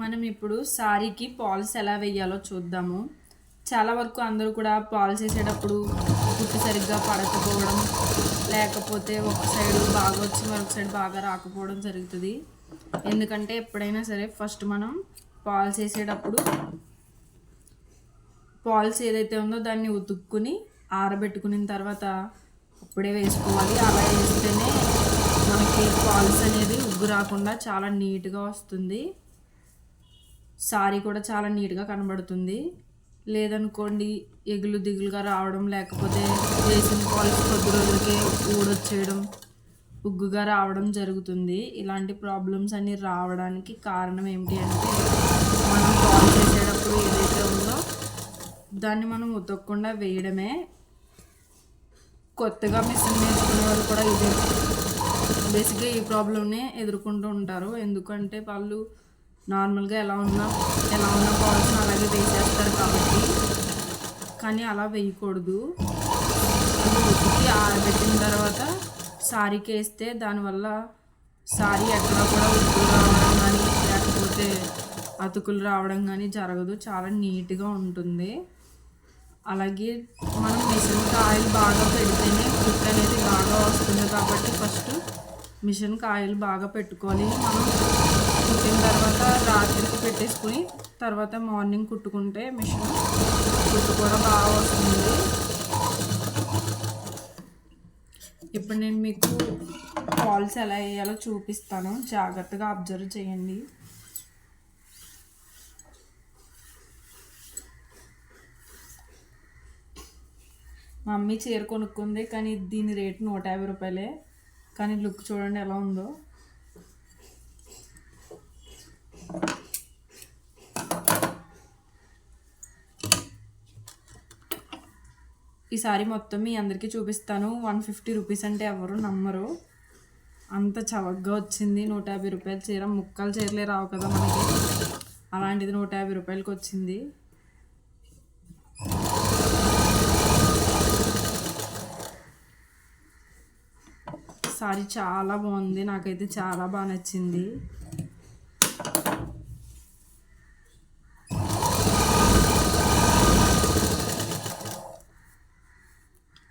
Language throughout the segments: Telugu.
మనం ఇప్పుడు సారీకి పాల్స్ ఎలా వేయాలో చూద్దాము. చాలా వరకు అందరూ కూడా పాల్స్ వేసేటప్పుడు కుట్టు సరిగ్గా పడకపోవడం లేకపోతే ఒక సైడ్ బాగా వచ్చి మరొక సైడ్ బాగా రాకపోవడం జరుగుతుంది. ఎందుకంటే ఎప్పుడైనా సరే ఫస్ట్ మనం పాల్స్ వేసేటప్పుడు పాల్స్ ఏదైతే ఉందో దాన్ని ఉతుక్కుని ఆరబెట్టుకున్న తర్వాత అప్పుడే వేసుకోవాలి. అలా వేస్తేనే మనకి పాల్స్ అనేది ఉగ్గు రాకుండా చాలా నీట్గా వస్తుంది. సారీ కూడా చాలా నీట్గా కనబడుతుంది. లేదనుకోండి ఎగులు దిగులుగా రావడం లేకపోతే వేసిన కాల్స్ కొద్ది రోజులకే ఊడొచ్చేయడం ఉగ్గుగా రావడం జరుగుతుంది. ఇలాంటి ప్రాబ్లమ్స్ అన్నీ రావడానికి కారణం ఏమిటి అంటే మనం కాల్ చేసేటప్పుడు ఏదైతే ఉందో దాన్ని మనం ఉతకకుండా వేయడమే. కొత్తగా మిషన్ నేర్చుకునే వాళ్ళు కూడా ఇదే. బేసిక్గా ఈ ప్రాబ్లమ్నే ఎదుర్కొంటూ ఉంటారు. ఎందుకంటే వాళ్ళు నార్మల్గా ఎలా ఉన్నా ఎలా ఉన్నా బాల్స్ అలాగే వేసేస్తారు కాబట్టి. కానీ అలా వేయకూడదు. అది ఉతికి ఆరబెట్టిన తర్వాత సారీకి వేస్తే దానివల్ల సారీ ఎక్కడ కూడా ఉతుకులు రావడం కానీ లేకపోతే అతుకులు రావడం కానీ జరగదు. చాలా నీట్గా ఉంటుంది. అలాగే మనం మిషన్కి ఆయిల్ బాగా పెడితేనే కుట్ అనేది బాగా వస్తుంది కాబట్టి ఫస్ట్ మిషన్కి ఆయిల్ బాగా పెట్టుకోవాలి మనం కుట్టిన తర్వాత రాత్రికి పెట్టేసుకుని తర్వాత మార్నింగ్ కుట్టుకుంటే మిషన్ కుట్టు కూడా బాగా వస్తుంది. ఇప్పుడు నేను మీకు ఫాల్స్ ఎలా వేయాలో చూపిస్తాను. జాగ్రత్తగా అబ్జర్వ్ చేయండి. మా మమ్మీ చీర కొనుక్కుంది కానీ దీని రేటు నూట యాభై రూపాయలే. కానీ లుక్ చూడండి ఎలా ఉందో. ఈ సారీ మొత్తం మీ అందరికీ చూపిస్తాను. వన్ ఫిఫ్టీ రూపీస్ అంటే ఎవరు నమ్మరు. అంత చవకగా వచ్చింది. నూట యాభై రూపాయల చీర. ముక్కలు చీరలే రావు కదా మనకి. అలాంటిది నూట యాభై రూపాయలకి వచ్చింది. సారీ చాలా బాగుంది. నాకైతే చాలా బాగా నచ్చింది.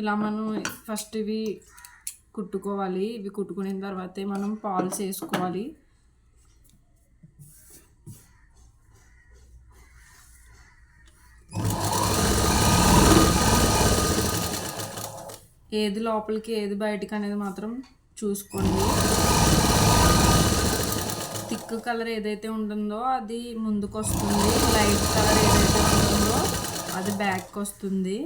ఇలా మనం ఫస్ట్ ఇవి కుట్టుకోవాలి. ఇవి కుట్టుకున్న తర్వాతే మనం పాల్స్ వేసుకోవాలి ఏది లోపలికి ఏది బయటికి అనేది మాత్రం చూసుకోండి. థిక్ కలర్ ఏదైతే ఉంటుందో అది ముందుకు వస్తుంది లైట్ కలర్ ఏదైతే ఉంటుందో అది బ్యాక్ వస్తుంది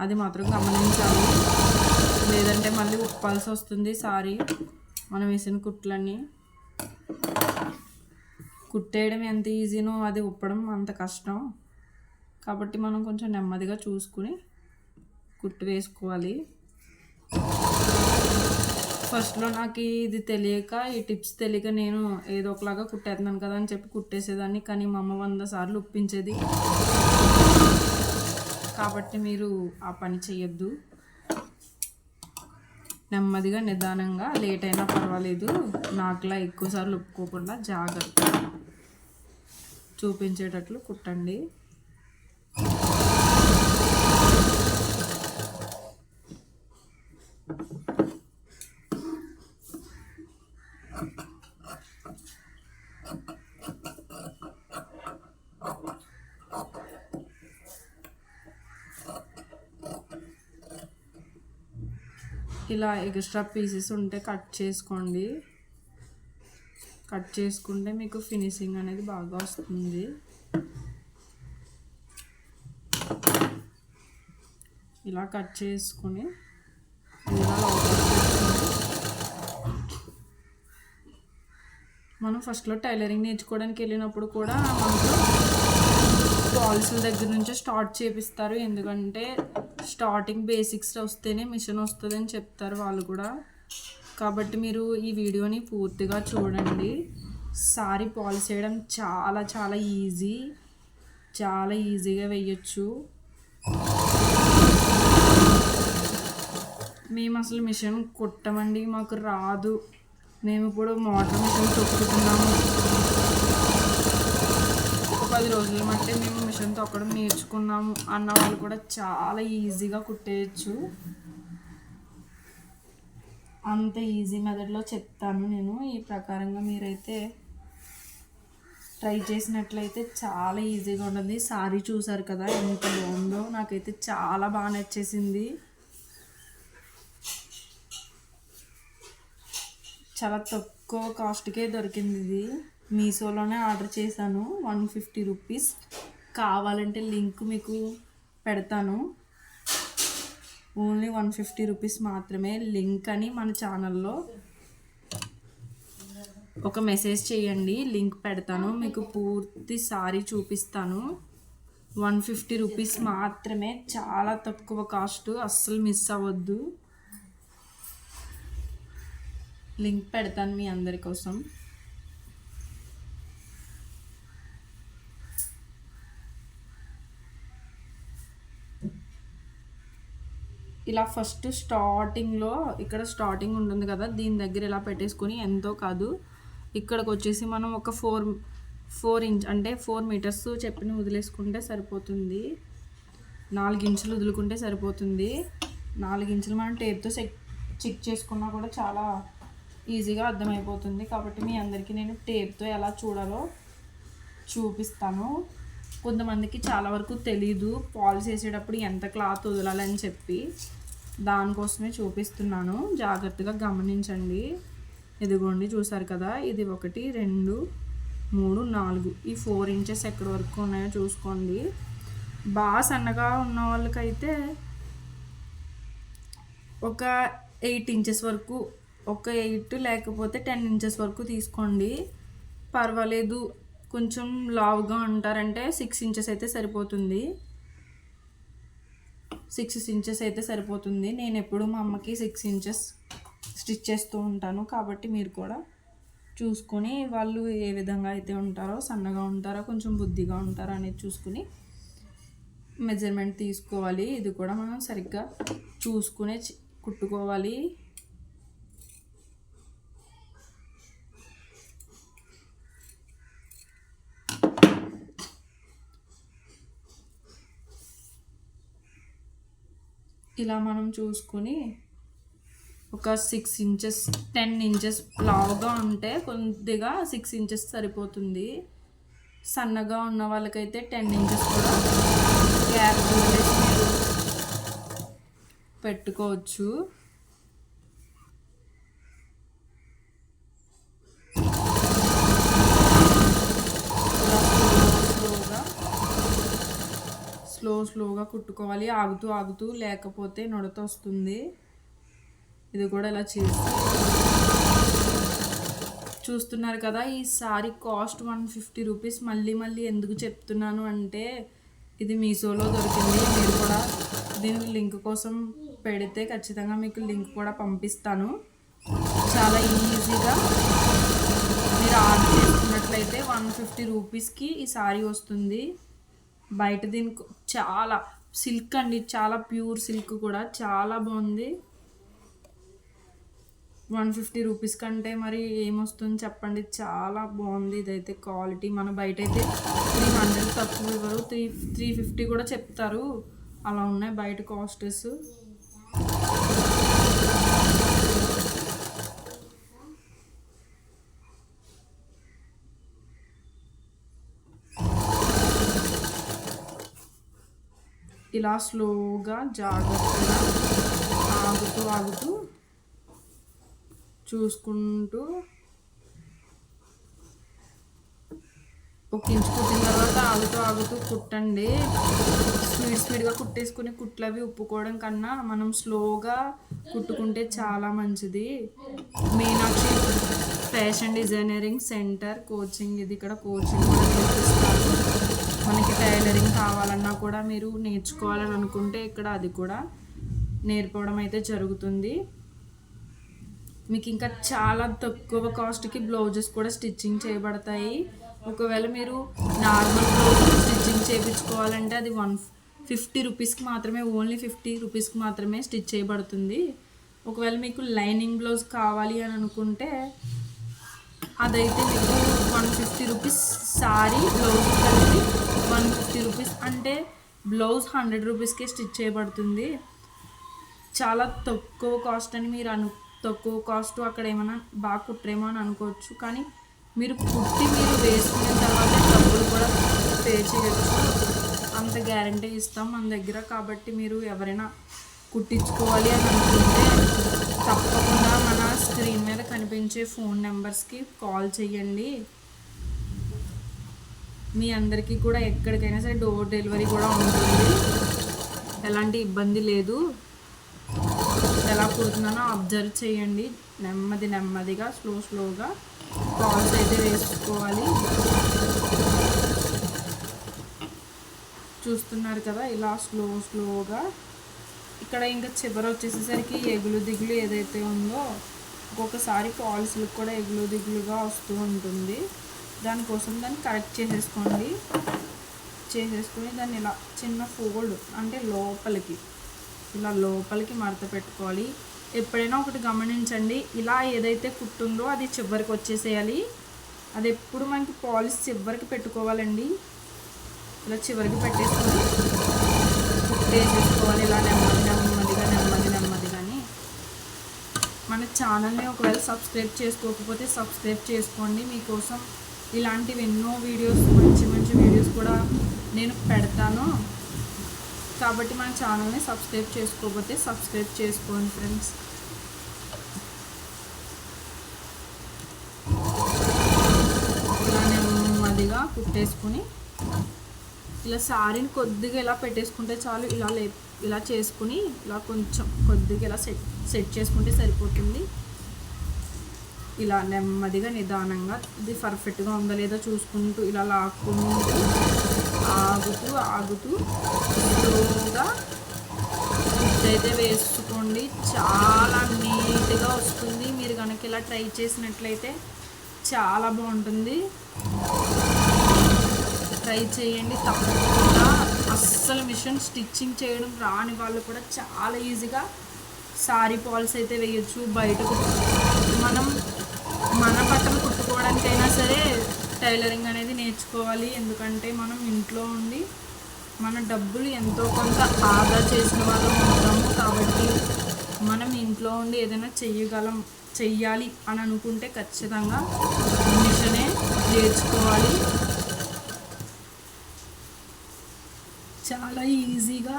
అది మాత్రం గమనించాలి. లేదంటే మళ్ళీ ఉప్పాల్సి వస్తుంది సారీ. మనం వేసిన కుట్లన్నీ. కుట్టేయడం ఎంత ఈజీనో అది ఉప్పడం అంత కష్టం. కాబట్టి మనం కొంచెం నెమ్మదిగా చూసుకుని కుట్టు వేసుకోవాలి. ఫస్ట్లో నాకు ఇది తెలియక ఈ టిప్స్ తెలియక నేను ఏదో ఒకలాగా కుట్టేస్తున్నాను కదా అని చెప్పి కుట్టేసేదాన్ని. కానీ మా అమ్మ వంద సార్లు ఉప్పించేది కాబట్టి మీరు ఆ పని చేయొద్దు నెమ్మదిగా నిదానంగా లేట్ అయినా పర్వాలేదు. నాకులా ఎక్కువసార్లు ఒప్పుకోకుండా జాగ్రత్త చూపించేటట్లు కుట్టండి. ఇలా ఎక్స్ట్రా పీసెస్ ఉంటే కట్ చేసుకోండి. కట్ చేసుకుంటే మీకు ఫినిషింగ్ అనేది బాగా వస్తుంది. ఇలా కట్ చేసుకుని ఇలా మనం ఫస్ట్లో టైలరింగ్ నేర్చుకోవడానికి వెళ్ళినప్పుడు కూడా మనకు పాలసీల దగ్గర నుంచే స్టార్ట్ చేపిస్తారు. ఎందుకంటే స్టార్టింగ్ బేసిక్స్ వస్తేనే మిషన్ వస్తుంది అని చెప్తారు వాళ్ళు కూడా. కాబట్టి మీరు ఈ వీడియోని పూర్తిగా చూడండి. సారీ పాలిష్ చేయడం చాలా చాలా ఈజీ. చాలా ఈజీగా వేయచ్చు మేము అసలు మిషన్ కుట్టమండి మాకు రాదు. మేము ఇప్పుడు మోటార్ మిషన్ తొక్కుతున్నాము పది రోజులు అంటే మేము మిషన్ తొక్కడం నేర్చుకున్నాము అన్న వాళ్ళు కూడా చాలా ఈజీగా కుట్టేయచ్చు. అంత ఈజీ మెథడ్లో చెప్తాను నేను. ఈ ప్రకారంగా మీరైతే ట్రై చేసినట్లయితే చాలా ఈజీగా ఉంటుంది. సారీ చూసారు కదా ఎంత బాగుందో. నాకైతే చాలా బాగా నచ్చేసింది. చాలా తక్కువ కాస్ట్కే దొరికింది ఇది. మీషోలోనే ఆర్డర్ చేశాను. One fifty rupees. కావాలంటే లింక్ మీకు పెడతాను. ఓన్లీ వన్ ఫిఫ్టీ రూపీస్ మాత్రమే. లింక్ అని మన ఛానల్లో ఒక మెసేజ్ చేయండి. లింక్ పెడతాను. మీకు పూర్తి సారీ చూపిస్తాను. వన్ ఫిఫ్టీ రూపీస్ మాత్రమే. చాలా తక్కువ కాస్ట్. అస్సలు మిస్ అవ్వద్దు. లింక్ పెడతాను మీ అందరి కోసం. ఇలా ఫస్ట్ స్టార్టింగ్లో ఇక్కడ స్టార్టింగ్ ఉంటుంది కదా దీని దగ్గర ఇలా పెట్టేసుకొని ఎంతో కాదు. ఇక్కడికి వచ్చేసి మనం ఒక ఫోర్ ఫోర్ ఇంచ్ అంటే ఫోర్ మీటర్స్ చెప్పిన వదిలేసుకుంటే సరిపోతుంది. నాలుగు ఇంచులు వదులుకుంటే సరిపోతుంది. నాలుగు ఇంచులు మనం టేప్తో చెక్ చెక్ చేసుకున్నా కూడా చాలా ఈజీగా అర్థమైపోతుంది. కాబట్టి మీ అందరికీ నేను టేప్తో ఎలా చూడాలో చూపిస్తాను. కొంతమందికి చాలా వరకు తెలీదు పాల్స్ వేసేటప్పుడు ఎంత క్లాత్ వదలాలని చెప్పి. దానికోసమే చూపిస్తున్నాను. జాగ్రత్తగా గమనించండి. ఇదిగోండి చూసారు కదా? ఇది ఒకటి రెండు మూడు నాలుగు. ఈ ఫోర్ ఇంచెస్ ఎక్కడి వరకు ఉన్నాయో చూసుకోండి. బాగా సన్నగా ఉన్న వాళ్ళకైతే ఒక ఎయిట్ ఇంచెస్ వరకు ఒక ఎయిట్ లేకపోతే టెన్ ఇంచెస్ వరకు తీసుకోండి. పర్వాలేదు. కొంచెం లావుగా ఉంటారంటే సిక్స్ ఇంచెస్ అయితే సరిపోతుంది. సిక్స్ ఇంచెస్ అయితే సరిపోతుంది. నేను ఎప్పుడు మా అమ్మకి సిక్స్ ఇంచెస్ స్టిచ్ చేస్తూ ఉంటాను. కాబట్టి మీరు కూడా చూసుకొని వాళ్ళు ఏ విధంగా అయితే ఉంటారో సన్నగా ఉంటారో కొంచెం బుద్ధిగా ఉంటారో అనేది చూసుకుని మెజర్మెంట్ తీసుకోవాలి. ఇది కూడా మనం సరిగ్గా చూసుకునే చి- కుట్టుకోవాలి. ఇలా మనం చూసుకుని ఒక సిక్స్ ఇంచెస్ టెన్ ఇంచెస్ లావుగా ఉంటే కొద్దిగా సిక్స్ ఇంచెస్ సరిపోతుంది. సన్నగా ఉన్న వాళ్ళకైతే టెన్ ఇంచెస్ కూడా గ్యాప్ పెట్టుకోవచ్చు ఇలా స్లో స్లోగా స్లో స్లోగా కుట్టుకోవాలి. ఆగుతూ ఆగుతూ లేకపోతే నొడత వస్తుంది. ఇది కూడా ఇలా చేసి చూస్తున్నారు కదా ఈ sari cost one fifty rupees. మళ్ళీ మళ్ళీ ఎందుకు చెప్తున్నాను అంటే ఇది మీషోలో దొరికింది. మీరు కూడా దీని లింక్ కోసం పెడితే ఖచ్చితంగా మీకు లింక్ కూడా పంపిస్తాను. చాలా ఈజీగా మీరు ఆర్డర్ చేసుకున్నట్లయితే వన్ ఫిఫ్టీ రూపీస్కి ఈ సారీ వస్తుంది. బయట దీనికి చాలా సిల్క్ అండి చాలా ప్యూర్ సిల్క్ కూడా చాలా బాగుంది. వన్ ఫిఫ్టీ రూపీస్ కంటే మరి ఏమొస్తుంది చెప్పండి. చాలా బాగుంది ఇదైతే క్వాలిటీ. మన బయట అయితే త్రీ హండ్రెడ్ తక్కువ ఇవ్వరు. త్రీ త్రీ ఫిఫ్టీ కూడా చెప్తారు. అలా ఉన్నాయి బయట కాస్టెస్ ఇలా స్లోగా జాగ్రత్తగా ఆగుతూ ఆగుతూ చూసుకుంటూ ఒక ఇంచు కుట్టిన తర్వాత ఆగుతూ ఆగుతూ కుట్టండి. స్పీడ్ స్పీడ్గా కుట్టేసుకుని కుట్లవి ఉప్పుకోవడం కన్నా మనం స్లోగా కుట్టుకుంటే చాలా మంచిది. Meenakshi fashion designering centre coaching. ఇది ఇక్కడ కోచింగ్ కూడా మనకి టైలరింగ్ కావాలన్నా కూడా మీరు నేర్చుకోవాలని అనుకుంటే ఇక్కడ అది కూడా నేర్పడం అయితే జరుగుతుంది. మీకు ఇంకా చాలా తక్కువ కాస్ట్కి బ్లౌజెస్ కూడా స్టిచ్చింగ్ చేయబడతాయి. ఒకవేళ మీరు నార్మల్ బ్లౌజ్ స్టిచ్చింగ్ చేయించుకోవాలంటే అది వన్ ఫిఫ్టీ రూపీస్కి మాత్రమే ఓన్లీ ఫిఫ్టీ రూపీస్కి మాత్రమే స్టిచ్ చేయబడుతుంది. ఒకవేళ మీకు లైనింగ్ బ్లౌజ్ కావాలి అని అనుకుంటే అదైతే మీకు one fifty rupees sari blouse కలిపి వన్ ఫిఫ్టీ రూపీస్ అంటే బ్లౌజ్ హండ్రెడ్ రూపీస్కే స్టిచ్ చేయబడుతుంది. చాలా తక్కువ కాస్ట్ అని మీరు అను తక్కువ కాస్ట్ అక్కడ ఏమైనా బాగా కుట్టరేమో అని అనుకోవచ్చు. కానీ మీరు కుట్టి మీరు వేసుకున్న తర్వాత డబ్బులు కూడా పే చేయొచ్చు. అంత గ్యారంటీ ఇస్తాం మన దగ్గర. కాబట్టి మీరు ఎవరైనా కుట్టించుకోవాలి అని అనుకుంటే తప్పకుండా మన స్క్రీన్ మీద కనిపించే ఫోన్ నెంబర్స్కి కాల్ చేయండి. మీ అందరికీ కూడా ఎక్కడికైనా సరే డోర్ డెలివరీ కూడా ఉంటుంది. ఎలాంటి ఇబ్బంది లేదు. ఎలా కుడుతున్నానో అబ్జర్వ్ చేయండి. నెమ్మది నెమ్మదిగా స్లో స్లోగా కాల్స్ అయితే వేసుకోవాలి. చూస్తున్నారు కదా ఇలా స్లో స్లోగా. ఇక్కడ ఇంకా చివర వచ్చేసేసరికి ఎగులు దిగులు ఏదైతే ఉందో ఒక్కొక్కసారి పాలసీలకు కూడా ఎగులు దిగులుగా వస్తూ ఉంటుంది. దానికోసం దాన్ని కరెక్ట్ చేసేసుకోండి. చేసేసుకొని దాన్ని ఇలా చిన్న ఫోల్డ్ అంటే లోపలికి ఇలా లోపలికి మడత పెట్టుకోవాలి. ఎప్పుడైనా ఒకటి గమనించండి ఇలా ఏదైతే కుట్టుందో అది చివరికి వచ్చేసేయాలి. అది ఎప్పుడు మనకి పాలిష్ చివరికి పెట్టుకోవాలండి. ఇలా చివరికి పెట్టేసుకొని కుట్టేసేసుకోవాలి ఇలా నెమ్మది నెమ్మదిగా నెమ్మది నెమ్మదిగాని. మన ఛానల్ని ఒకవేళ సబ్స్క్రైబ్ చేసుకోకపోతే సబ్స్క్రైబ్ చేసుకోండి. మీకోసం ఇలాంటివి ఎన్నో వీడియోస్ మంచి మంచి వీడియోస్ కూడా నేను పెడతాను. కాబట్టి మన ఛానల్ని సబ్స్క్రైబ్ చేసుకోకపోతే సబ్స్క్రైబ్ చేసుకోండి ఫ్రెండ్స్ ఇలా నెమ్మదిగా కుట్టేసుకుని ఇలా సారీని కొద్దిగా ఇలా పెట్టేసుకుంటే చాలు ఇలా లే ఇలా చేసుకుని ఇలా కొంచెం కొద్దిగా ఇలా సెట్ సెట్ చేసుకుంటే సరిపోతుంది. ఇలా నెమ్మదిగా నిదానంగా ఇది పర్ఫెక్ట్గా ఉందో లేదో చూసుకుంటూ ఇలా లాక్కుంటూ ఆగుతూ ఆగుతూ స్లోగా అయితే వేసుకోండి. చాలా నీట్గా వస్తుంది. మీరు కనుక ఇలా ట్రై చేసినట్లయితే చాలా బాగుంటుంది. ట్రై చేయండి. తప్పకుండా. అస్సలు మిషన్ స్టిచ్చింగ్ చేయడం రాని వాళ్ళు కూడా చాలా ఈజీగా సారీ పాల్స్ అయితే వేయచ్చు. బయటకు మనం మన బట్టలు కుట్టుకోవడానికైనా సరే టైలరింగ్ అనేది నేర్చుకోవాలి. ఎందుకంటే మనం ఇంట్లో ఉండి మన డబ్బులు ఎంతో కొంత ఆదా చేసిన వాళ్ళం ఉంటాము కాబట్టి మనం ఇంట్లో ఉండి ఏదైనా చెయ్యగలం చెయ్యాలి అని అనుకుంటే ఖచ్చితంగా మిషనే నేర్చుకోవాలి. చాలా ఈజీగా